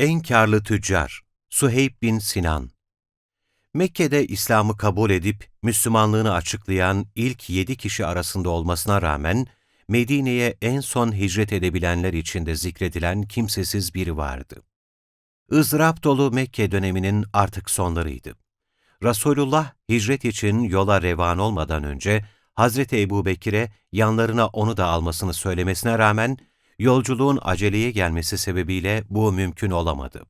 En karlı tüccar Suheyb bin Sinan Mekke'de İslam'ı kabul edip Müslümanlığını açıklayan ilk yedi kişi arasında olmasına rağmen, Medine'ye en son hicret edebilenler içinde zikredilen kimsesiz biri vardı. ızdırap dolu Mekke döneminin artık sonlarıydı. Resulullah hicret için yola revan olmadan önce Hazreti Ebu Bekir'e yanlarına onu da almasını söylemesine rağmen yolculuğun aceleye gelmesi sebebiyle bu mümkün olamadı.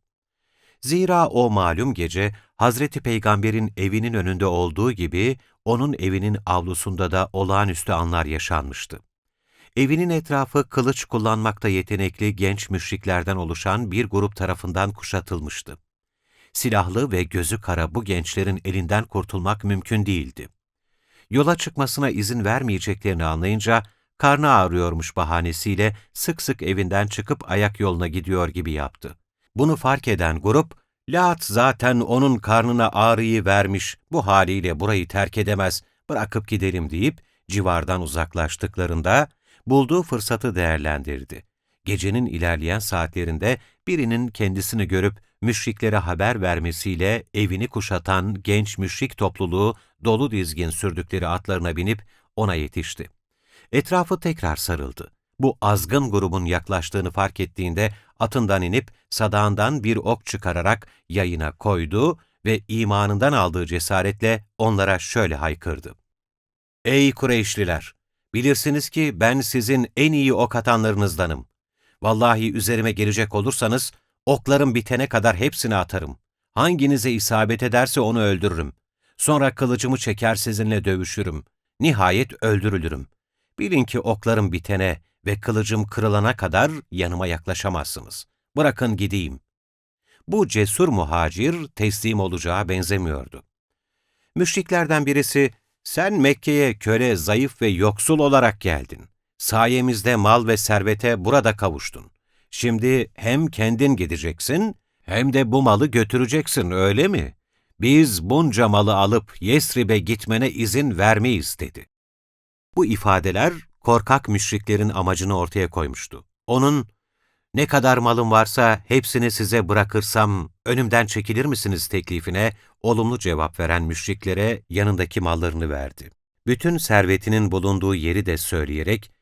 Zira o malum gece Hazreti Peygamber'in evinin önünde olduğu gibi onun evinin avlusunda da olağanüstü anlar yaşanmıştı. Evinin etrafı kılıç kullanmakta yetenekli genç müşriklerden oluşan bir grup tarafından kuşatılmıştı. Silahlı ve gözü kara bu gençlerin elinden kurtulmak mümkün değildi. Yola çıkmasına izin vermeyeceklerini anlayınca, karnı ağrıyormuş bahanesiyle sık sık evinden çıkıp ayak yoluna gidiyor gibi yaptı. Bunu fark eden grup, Lat zaten onun karnına ağrıyı vermiş, bu haliyle burayı terk edemez, bırakıp gidelim deyip civardan uzaklaştıklarında bulduğu fırsatı değerlendirdi. Gecenin ilerleyen saatlerinde birinin kendisini görüp müşriklere haber vermesiyle evini kuşatan genç müşrik topluluğu dolu dizgin sürdükleri atlarına binip ona yetişti. Etrafı tekrar sarıldı. Bu azgın grubun yaklaştığını fark ettiğinde atından inip sadağından bir ok çıkararak yayına koydu ve imanından aldığı cesaretle onlara şöyle haykırdı. Ey Kureyşliler! Bilirsiniz ki ben sizin en iyi ok atanlarınızdanım. Vallahi üzerime gelecek olursanız oklarım bitene kadar hepsini atarım. Hanginize isabet ederse onu öldürürüm. Sonra kılıcımı çeker sizinle dövüşürüm. Nihayet öldürülürüm. Bilin ki oklarım bitene ve kılıcım kırılana kadar yanıma yaklaşamazsınız. Bırakın gideyim. Bu cesur muhacir teslim olacağı benzemiyordu. Müşriklerden birisi, sen Mekke'ye köle, zayıf ve yoksul olarak geldin. Sayemizde mal ve servete burada kavuştun. Şimdi hem kendin gideceksin, hem de bu malı götüreceksin, öyle mi? Biz bunca malı alıp Yesrib'e gitmene izin vermeyiz, dedi. Bu ifadeler korkak müşriklerin amacını ortaya koymuştu. Onun, ne kadar malım varsa hepsini size bırakırsam önümden çekilir misiniz teklifine olumlu cevap veren müşriklere yanındaki mallarını verdi. Bütün servetinin bulunduğu yeri de söyleyerek,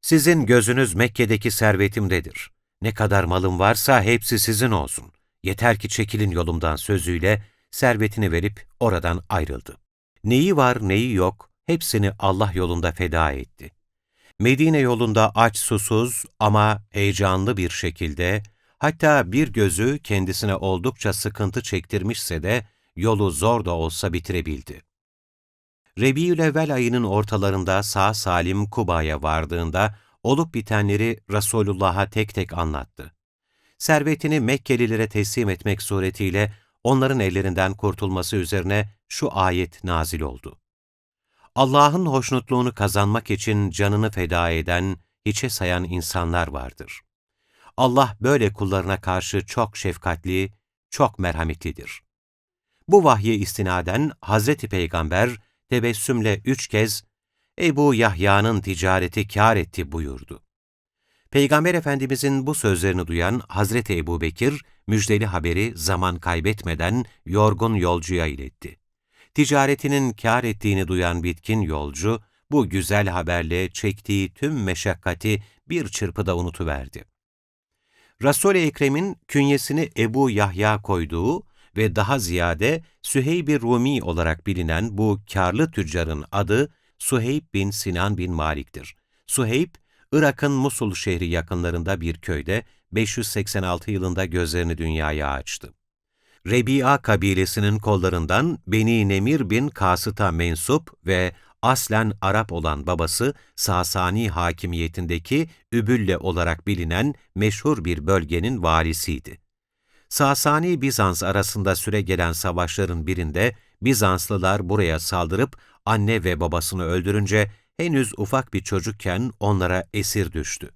sizin gözünüz Mekke'deki servetimdedir. Ne kadar malım varsa hepsi sizin olsun. Yeter ki çekilin yolumdan sözüyle servetini verip oradan ayrıldı. Neyi var neyi yok hepsini Allah yolunda feda etti. Medine yolunda aç susuz ama heyecanlı bir şekilde, hatta bir gözü kendisine oldukça sıkıntı çektirmişse de yolu zor da olsa bitirebildi. Rebiülevvel ayının ortalarında sağ salim Kuba'ya vardığında olup bitenleri Resulullah'a tek tek anlattı. Servetini Mekkelilere teslim etmek suretiyle onların ellerinden kurtulması üzerine şu ayet nazil oldu. Allah'ın hoşnutluğunu kazanmak için canını feda eden, hiçe sayan insanlar vardır. Allah böyle kullarına karşı çok şefkatli, çok merhametlidir. Bu vahye istinaden Hazreti Peygamber tebessümle üç kez Ebu Yahya'nın ticareti kâr etti buyurdu. Peygamber Efendimizin bu sözlerini duyan Hazreti Ebu Bekir, müjdeli haberi zaman kaybetmeden yorgun yolcuya iletti. Ticaretinin kâr ettiğini duyan bitkin yolcu, bu güzel haberle çektiği tüm meşakkati bir çırpıda unutuverdi. Resul-i Ekrem'in künyesini Ebu Yahya koyduğu ve daha ziyade Süheyb-i Rumi olarak bilinen bu karlı tüccarın adı Suheyb bin Sinan bin Malik'tir. Suheyb, Irak'ın Musul şehri yakınlarında bir köyde 586 yılında gözlerini dünyaya açtı. Rebi'a kabilesinin kollarından Beni Nemir bin Kasıt'a mensup ve aslen Arap olan babası Sasani hakimiyetindeki Übülle olarak bilinen meşhur bir bölgenin valisiydi. Sasani-Bizans arasında süre gelen savaşların birinde Bizanslılar buraya saldırıp anne ve babasını öldürünce henüz ufak bir çocukken onlara esir düştü.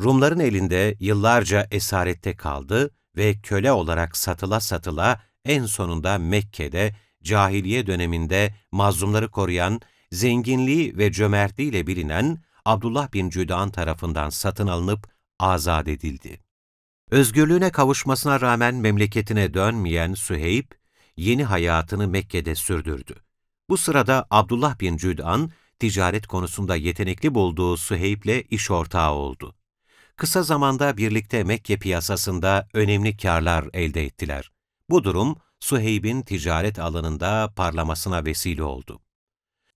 Rumların elinde yıllarca esarette kaldı ve köle olarak satıla satıla en sonunda Mekke'de cahiliye döneminde mazlumları koruyan, zenginliği ve cömertliğiyle bilinen Abdullah bin Cüdan tarafından satın alınıp azat edildi. Özgürlüğüne kavuşmasına rağmen memleketine dönmeyen Süheyb, yeni hayatını Mekke'de sürdürdü. Bu sırada Abdullah bin Cüd'an, ticaret konusunda yetenekli bulduğu Süheyb'le iş ortağı oldu. Kısa zamanda birlikte Mekke piyasasında önemli karlar elde ettiler. Bu durum, Süheyb'in ticaret alanında parlamasına vesile oldu.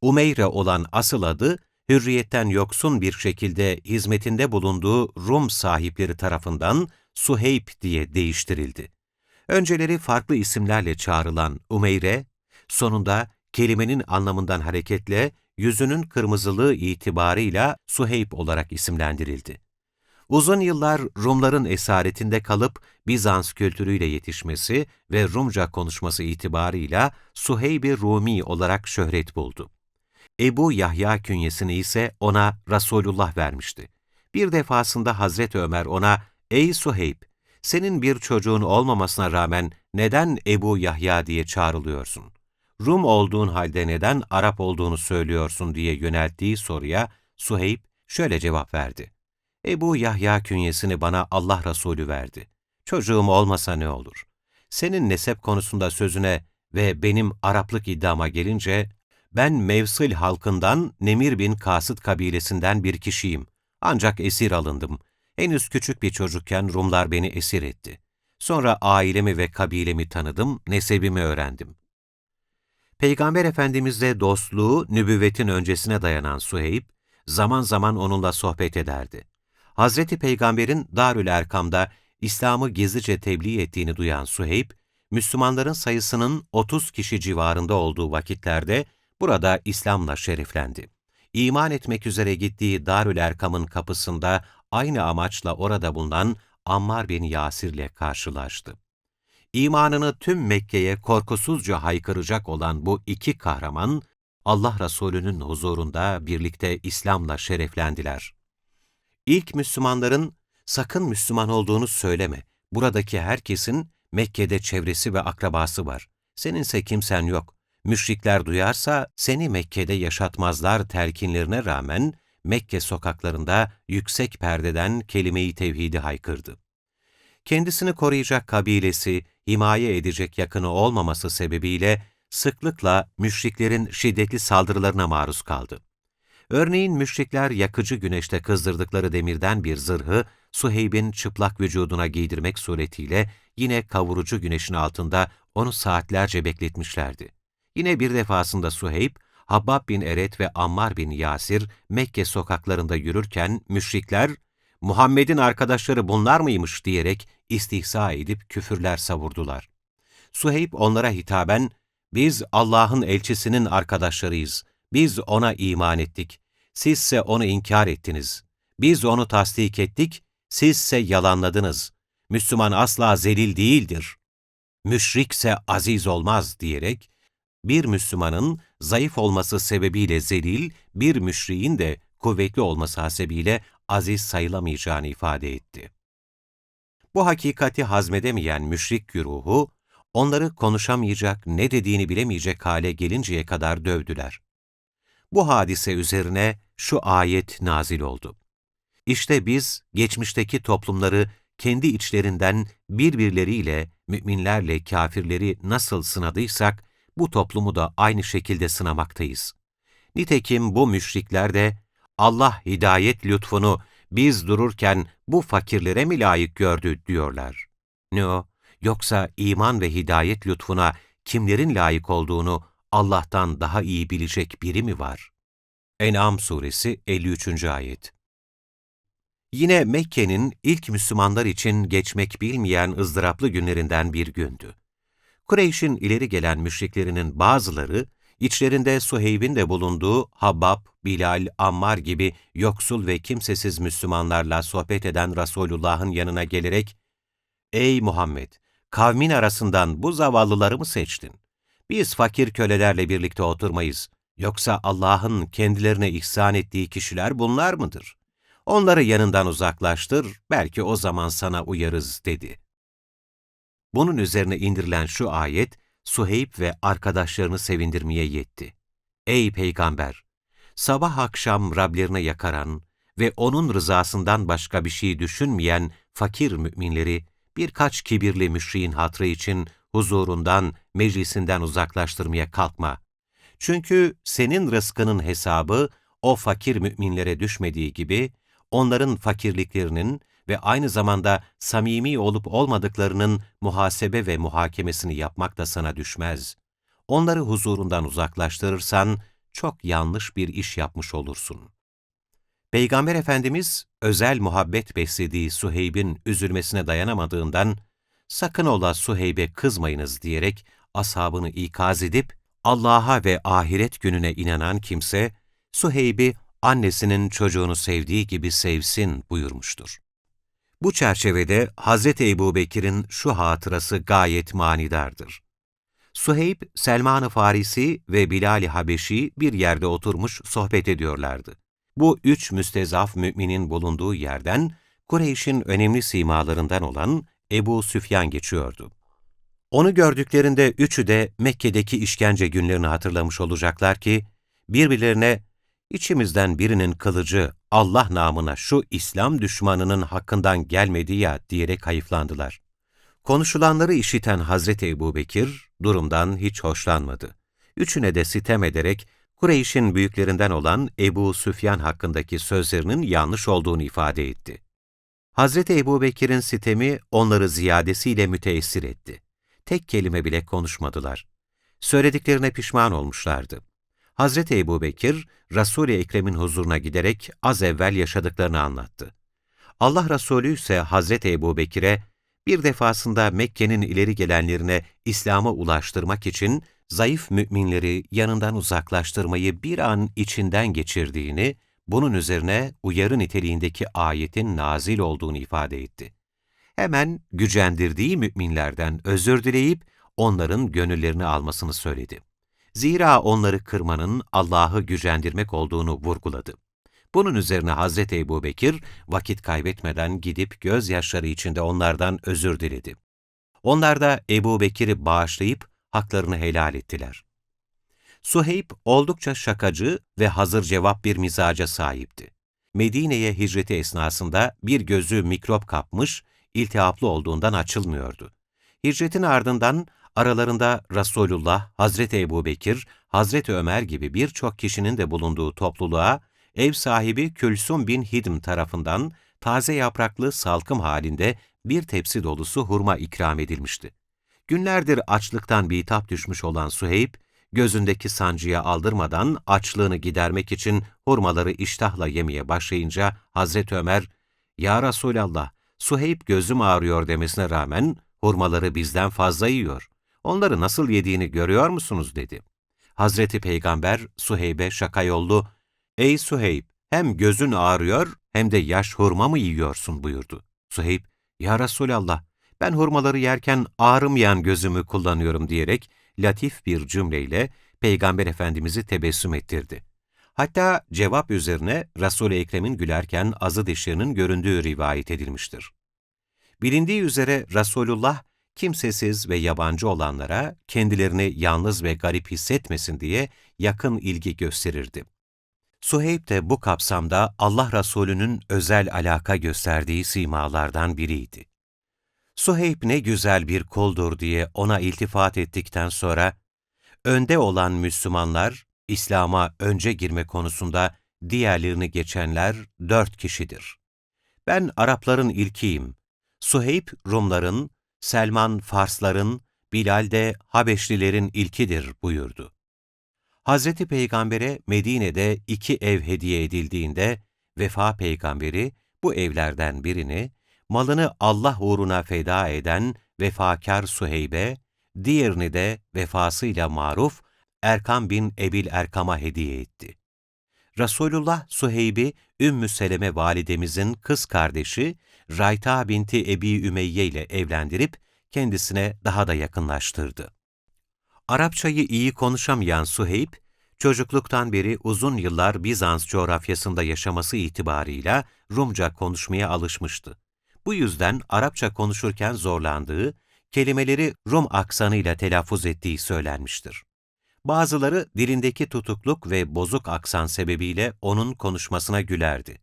Umeyre olan asıl adı, hürriyetten yoksun bir şekilde hizmetinde bulunduğu Rum sahipleri tarafından Suheyb diye değiştirildi. Önceleri farklı isimlerle çağrılan Umeyre, sonunda kelimenin anlamından hareketle yüzünün kırmızılığı itibarıyla Suheyb olarak isimlendirildi. Uzun yıllar Rumların esaretinde kalıp Bizans kültürüyle yetişmesi ve Rumca konuşması itibarıyla Suheyb-i Rumi olarak şöhret buldu. Ebu Yahya künyesini ise ona Resulullah vermişti. Bir defasında Hazreti Ömer ona, ''Ey Suheyb, senin bir çocuğun olmamasına rağmen neden Ebu Yahya diye çağrılıyorsun? Rum olduğun halde neden Arap olduğunu söylüyorsun?'' diye yönelttiği soruya Suheyb şöyle cevap verdi. Ebu Yahya künyesini bana Allah Resulü verdi. Çocuğum olmasa ne olur? Senin nesep konusunda sözüne ve benim Araplık iddiama gelince ben Mevsil halkından Nemir bin Kasıt kabilesinden bir kişiyim. Ancak esir alındım. Henüz küçük bir çocukken Rumlar beni esir etti. Sonra ailemi ve kabilemi tanıdım, nesebimi öğrendim. Peygamber Efendimizle dostluğu nübüvvetin öncesine dayanan Suheyb, zaman zaman onunla sohbet ederdi. Hazreti Peygamber'in Darül Erkam'da İslam'ı gizlice tebliğ ettiğini duyan Suheyb, Müslümanların sayısının 30 kişi civarında olduğu vakitlerde burada İslam'la şereflendi. İman etmek üzere gittiği Darül Erkam'ın kapısında aynı amaçla orada bulunan Ammar bin Yasir'le karşılaştı. İmanını tüm Mekke'ye korkusuzca haykıracak olan bu iki kahraman, Allah Resulü'nün huzurunda birlikte İslam'la şereflendiler. İlk Müslümanların sakın Müslüman olduğunu söyleme, buradaki herkesin Mekke'de çevresi ve akrabası var, seninse kimsen yok, Müşrikler duyarsa seni Mekke'de yaşatmazlar telkinlerine rağmen Mekke sokaklarında yüksek perdeden kelime-i tevhidi haykırdı. Kendisini koruyacak kabilesi, himaye edecek yakını olmaması sebebiyle sıklıkla müşriklerin şiddetli saldırılarına maruz kaldı. Örneğin müşrikler yakıcı güneşte kızdırdıkları demirden bir zırhı Suheyb'in çıplak vücuduna giydirmek suretiyle yine kavurucu güneşin altında onu saatlerce bekletmişlerdi. Yine bir defasında Suheyb, Habbab bin Eret ve Ammar bin Yasir Mekke sokaklarında yürürken müşrikler, Muhammed'in arkadaşları bunlar mıymış diyerek istihza edip küfürler savurdular. Suheyb onlara hitaben, biz Allah'ın elçisinin arkadaşlarıyız, biz ona iman ettik, sizse onu inkar ettiniz. Biz onu tasdik ettik, sizse yalanladınız. Müslüman asla zelil değildir. Müşrikse aziz olmaz diyerek, bir Müslümanın zayıf olması sebebiyle zelil, bir müşriğin de kuvvetli olması hasebiyle aziz sayılamayacağını ifade etti. Bu hakikati hazmedemeyen müşrik güruhu, onları konuşamayacak, ne dediğini bilemeyecek hale gelinceye kadar dövdüler. Bu hadise üzerine şu ayet nazil oldu. İşte biz geçmişteki toplumları kendi içlerinden birbirleriyle, müminlerle kafirleri nasıl sınadıysak, bu toplumu da aynı şekilde sınamaktayız. Nitekim bu müşrikler de Allah hidayet lütfunu biz dururken bu fakirlere mi layık gördü diyorlar. Ne o? Yoksa iman ve hidayet lütfuna kimlerin layık olduğunu Allah'tan daha iyi bilecek biri mi var? En'am suresi 53. ayet Yine Mekke'nin ilk Müslümanlar için geçmek bilmeyen ızdıraplı günlerinden bir gündü. Kureyş'in ileri gelen müşriklerinin bazıları, içlerinde Suheyb'in de bulunduğu Habbab, Bilal, Ammar gibi yoksul ve kimsesiz Müslümanlarla sohbet eden Resulullah'ın yanına gelerek, ''Ey Muhammed, kavmin arasından bu zavallıları mı seçtin? Biz fakir kölelerle birlikte oturmayız. Yoksa Allah'ın kendilerine ihsan ettiği kişiler bunlar mıdır? Onları yanından uzaklaştır, belki o zaman sana uyarız.'' dedi. Bunun üzerine indirilen şu ayet, Suheyb ve arkadaşlarını sevindirmeye yetti. Ey Peygamber! Sabah akşam Rablerine yakaran ve O'nun rızasından başka bir şey düşünmeyen fakir müminleri birkaç kibirli müşriğin hatrı için huzurundan, meclisinden uzaklaştırmaya kalkma. Çünkü senin rızkının hesabı o fakir müminlere düşmediği gibi, onların fakirliklerinin ve aynı zamanda samimi olup olmadıklarının muhasebe ve muhakemesini yapmak da sana düşmez. Onları huzurundan uzaklaştırırsan, çok yanlış bir iş yapmış olursun. Peygamber Efendimiz, özel muhabbet beslediği Suheyb'in üzülmesine dayanamadığından, sakın ola Suheyb'e kızmayınız diyerek ashabını ikaz edip, Allah'a ve ahiret gününe inanan kimse, Suheyb'i annesinin çocuğunu sevdiği gibi sevsin buyurmuştur. Bu çerçevede Hazreti Ebu Bekir'in şu hatırası gayet manidardır. Suheyb, Selman-ı Farisi ve Bilal-i Habeşi bir yerde oturmuş sohbet ediyorlardı. Bu üç müstezaf müminin bulunduğu yerden Kureyş'in önemli simalarından olan Ebu Süfyan geçiyordu. Onu gördüklerinde üçü de Mekke'deki işkence günlerini hatırlamış olacaklar ki, birbirlerine içimizden birinin kılıcı Allah namına şu İslam düşmanının hakkından gelmedi ya diyerek hayıflandılar. Konuşulanları işiten Hazreti Ebu Bekir durumdan hiç hoşlanmadı. Üçüne de sitem ederek Kureyş'in büyüklerinden olan Ebu Süfyan hakkındaki sözlerinin yanlış olduğunu ifade etti. Hazreti Ebu Bekir'in sitemi onları ziyadesiyle müteessir etti. Tek kelime bile konuşmadılar. Söylediklerine pişman olmuşlardı. Hazreti Ebu Bekir, Resul-i Ekrem'in huzuruna giderek az evvel yaşadıklarını anlattı. Allah Resulü ise Hazreti Ebu Bekir'e, bir defasında Mekke'nin ileri gelenlerine İslam'ı ulaştırmak için zayıf müminleri yanından uzaklaştırmayı bir an içinden geçirdiğini, bunun üzerine uyarı niteliğindeki ayetin nazil olduğunu ifade etti. Hemen gücendirdiği müminlerden özür dileyip onların gönüllerini almasını söyledi. Zira onları kırmanın Allah'ı gücendirmek olduğunu vurguladı. Bunun üzerine Hazreti Ebu Bekir vakit kaybetmeden gidip gözyaşları içinde onlardan özür diledi. Onlar da Ebu Bekir'i bağışlayıp haklarını helal ettiler. Suheyb oldukça şakacı ve hazır cevap bir mizaca sahipti. Medine'ye hicreti esnasında bir gözü mikrop kapmış, iltihaplı olduğundan açılmıyordu. Hicretin ardından aralarında Resulullah, Hazreti Ebu Bekir, Hazreti Ömer gibi birçok kişinin de bulunduğu topluluğa ev sahibi Külsum bin Hidm tarafından taze yapraklı salkım halinde bir tepsi dolusu hurma ikram edilmişti. Günlerdir açlıktan bitap düşmüş olan Suheyb, gözündeki sancıya aldırmadan açlığını gidermek için hurmaları iştahla yemeye başlayınca Hazreti Ömer, ''Ya Resulallah, Suheyb gözüm ağrıyor demesine rağmen hurmaları bizden fazla yiyor. Onları nasıl yediğini görüyor musunuz?'' dedi. Hazreti Peygamber Suheyb'e şaka yollu, ''Ey Suheyb, hem gözün ağrıyor hem de yaş hurma mı yiyorsun?'' buyurdu. Suheyb, ''Ya Resulallah, ben hurmaları yerken ağrımayan gözümü kullanıyorum.'' diyerek latif bir cümleyle Peygamber Efendimiz'i tebessüm ettirdi. Hatta cevap üzerine Resul-i Ekrem'in gülerken azı dişlerinin göründüğü rivayet edilmiştir. Bilindiği üzere Resulullah, kimsesiz ve yabancı olanlara kendilerini yalnız ve garip hissetmesin diye yakın ilgi gösterirdi. Suheyb de bu kapsamda Allah Resulü'nün özel alaka gösterdiği simalardan biriydi. Suheyb ne güzel bir kuldur diye ona iltifat ettikten sonra, önde olan Müslümanlar, İslam'a önce girme konusunda diğerlerini geçenler dört kişidir. Ben Arapların ilkiyim. Suheyb Rumların, Selman Farsların, Bilal de Habeşlilerin ilkidir buyurdu. Hazreti Peygamber'e Medine'de iki ev hediye edildiğinde, Vefa Peygamberi bu evlerden birini, malını Allah uğruna feda eden vefakar Suheybe, diğerini de vefasıyla maruf Erkam bin Ebil Erkam'a hediye etti. Resulullah Suheyb'i Ümmü Seleme validemizin kız kardeşi Rayta binti Ebi Ümeyye ile evlendirip kendisine daha da yakınlaştırdı. Arapçayı iyi konuşamayan Suheyb, çocukluktan beri uzun yıllar Bizans coğrafyasında yaşaması itibarıyla Rumca konuşmaya alışmıştı. Bu yüzden Arapça konuşurken zorlandığı, kelimeleri Rum aksanıyla telaffuz ettiği söylenmiştir. Bazıları dilindeki tutukluk ve bozuk aksan sebebiyle onun konuşmasına gülerdi.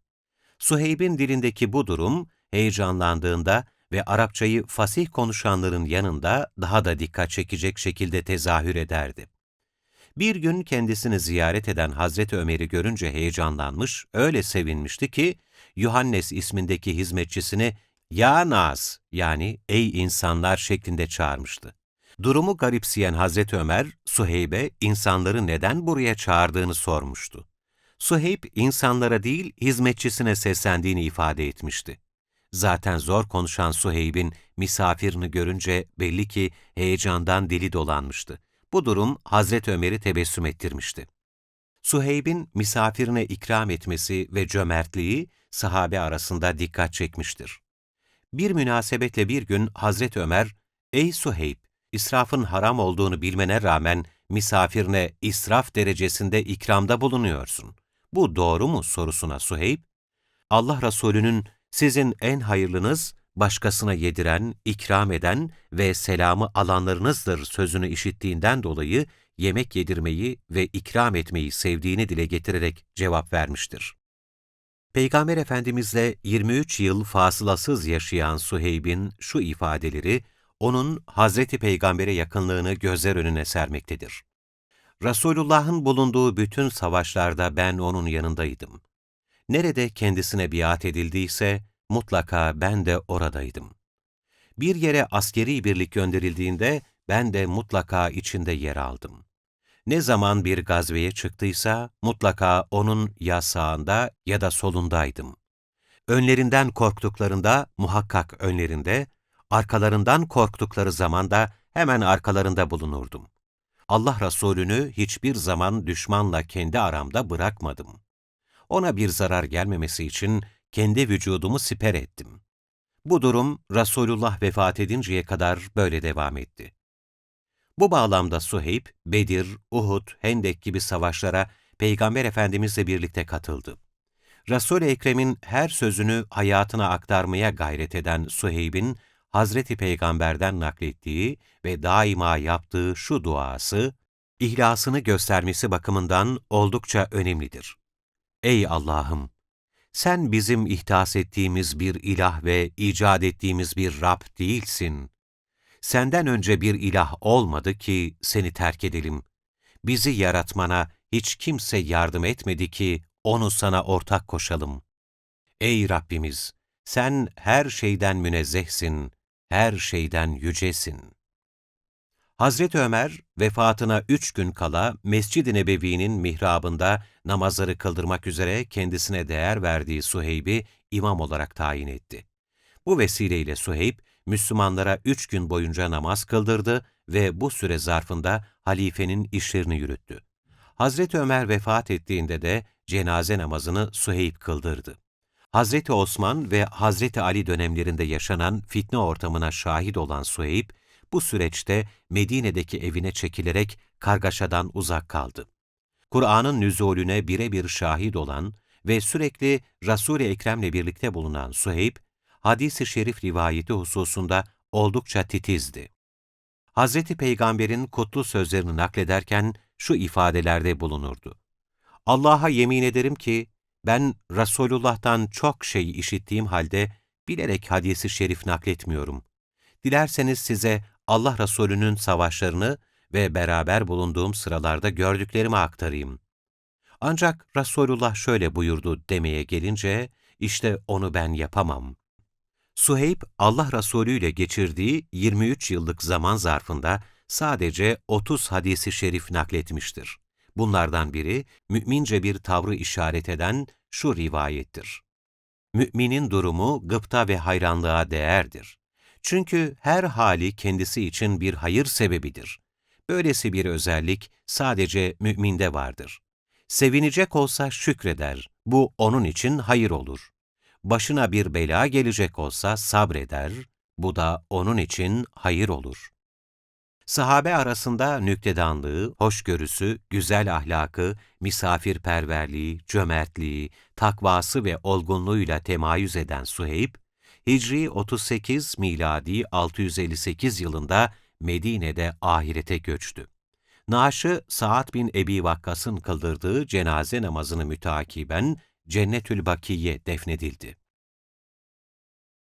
Suheyb'in dilindeki bu durum, heyecanlandığında ve Arapçayı fasih konuşanların yanında daha da dikkat çekecek şekilde tezahür ederdi. Bir gün kendisini ziyaret eden Hazreti Ömer'i görünce heyecanlanmış, öyle sevinmişti ki, Yuhannes ismindeki hizmetçisini ''Ya Naz'' yani ''Ey insanlar'' şeklinde çağırmıştı. Durumu garipseyen Hazreti Ömer, Suheyb'e insanları neden buraya çağırdığını sormuştu. Suheyb, insanlara değil, hizmetçisine seslendiğini ifade etmişti. Zaten zor konuşan Suheyb'in misafirini görünce belli ki heyecandan dili dolanmıştı. Bu durum Hazreti Ömer'i tebessüm ettirmişti. Suheyb'in misafirine ikram etmesi ve cömertliği sahabe arasında dikkat çekmiştir. Bir münasebetle bir gün Hazreti Ömer, ''Ey Suheyb, israfın haram olduğunu bilmene rağmen misafirine israf derecesinde ikramda bulunuyorsun. Bu doğru mu?'' sorusuna Suheyb, Allah Resulü'nün sizin en hayırlınız, başkasına yediren, ikram eden ve selamı alanlarınızdır sözünü işittiğinden dolayı yemek yedirmeyi ve ikram etmeyi sevdiğini dile getirerek cevap vermiştir. Peygamber Efendimizle 23 yıl fasılasız yaşayan Suheyb'in şu ifadeleri, onun Hazreti Peygamber'e yakınlığını gözler önüne sermektedir. Resulullah'ın bulunduğu bütün savaşlarda ben onun yanındaydım. Nerede kendisine biat edildiyse, mutlaka ben de oradaydım. Bir yere askeri birlik gönderildiğinde ben de mutlaka içinde yer aldım. Ne zaman bir gazveye çıktıysa mutlaka onun ya sağında ya da solundaydım. Önlerinden korktuklarında muhakkak önlerinde, arkalarından korktukları zaman da hemen arkalarında bulunurdum. Allah Resulü'nü hiçbir zaman düşmanla kendi aramda bırakmadım. Ona bir zarar gelmemesi için kendi vücudumu siper ettim. Bu durum Resulullah vefat edinceye kadar böyle devam etti. Bu bağlamda Suheyb, Bedir, Uhud, Hendek gibi savaşlara Peygamber Efendimizle birlikte katıldı. Resul-i Ekrem'in her sözünü hayatına aktarmaya gayret eden Suheyb'in, Hazreti Peygamber'den naklettiği ve daima yaptığı şu duası, ihlasını göstermesi bakımından oldukça önemlidir. Ey Allah'ım! Sen bizim ihtas ettiğimiz bir ilah ve icat ettiğimiz bir Rab değilsin. Senden önce bir ilah olmadı ki seni terk edelim. Bizi yaratmana hiç kimse yardım etmedi ki onu sana ortak koşalım. Ey Rabbimiz! Sen her şeyden münezzehsin, her şeyden yücesin. Hazreti Ömer, vefatına üç gün kala Mescid-i Nebevi'nin mihrabında namazları kıldırmak üzere kendisine değer verdiği Suheyb'i imam olarak tayin etti. Bu vesileyle Suheyb, Müslümanlara üç gün boyunca namaz kıldırdı ve bu süre zarfında halifenin işlerini yürüttü. Hazreti Ömer vefat ettiğinde de cenaze namazını Suheyb kıldırdı. Hazreti Osman ve Hazreti Ali dönemlerinde yaşanan fitne ortamına şahit olan Suheyb, bu süreçte Medine'deki evine çekilerek kargaşadan uzak kaldı. Kur'an'ın nüzulüne birebir şahit olan ve sürekli Resul-i Ekrem'le birlikte bulunan Suheyb, hadis-i şerif rivayeti hususunda oldukça titizdi. Hz. Peygamber'in kutlu sözlerini naklederken şu ifadelerde bulunurdu. Allah'a yemin ederim ki, ben Resulullah'tan çok şey işittiğim halde bilerek hadisi şerif nakletmiyorum. Dilerseniz size Allah Resulü'nün savaşlarını ve beraber bulunduğum sıralarda gördüklerimi aktarayım. Ancak Resulullah şöyle buyurdu demeye gelince, işte onu ben yapamam. Suheyb, Allah Resulü ile geçirdiği 23 yıllık zaman zarfında sadece 30 hadisi şerif nakletmiştir. Bunlardan biri, mümince bir tavrı işaret eden şu rivayettir. Müminin durumu gıpta ve hayranlığa değerdir. Çünkü her hali kendisi için bir hayır sebebidir. Böylesi bir özellik sadece müminde vardır. Sevinecek olsa şükreder, bu onun için hayır olur. Başına bir bela gelecek olsa sabreder, bu da onun için hayır olur. Sahabe arasında nüktedanlığı, hoşgörüsü, güzel ahlakı, misafirperverliği, cömertliği, takvası ve olgunluğuyla temayüz eden Suheyb, Hicri 38 miladi 658 yılında Medine'de ahirete göçtü. Naaşı Sa'd bin Ebi Vakkas'ın kıldırdığı cenaze namazını mütakiben Cennetül Bakiye defnedildi.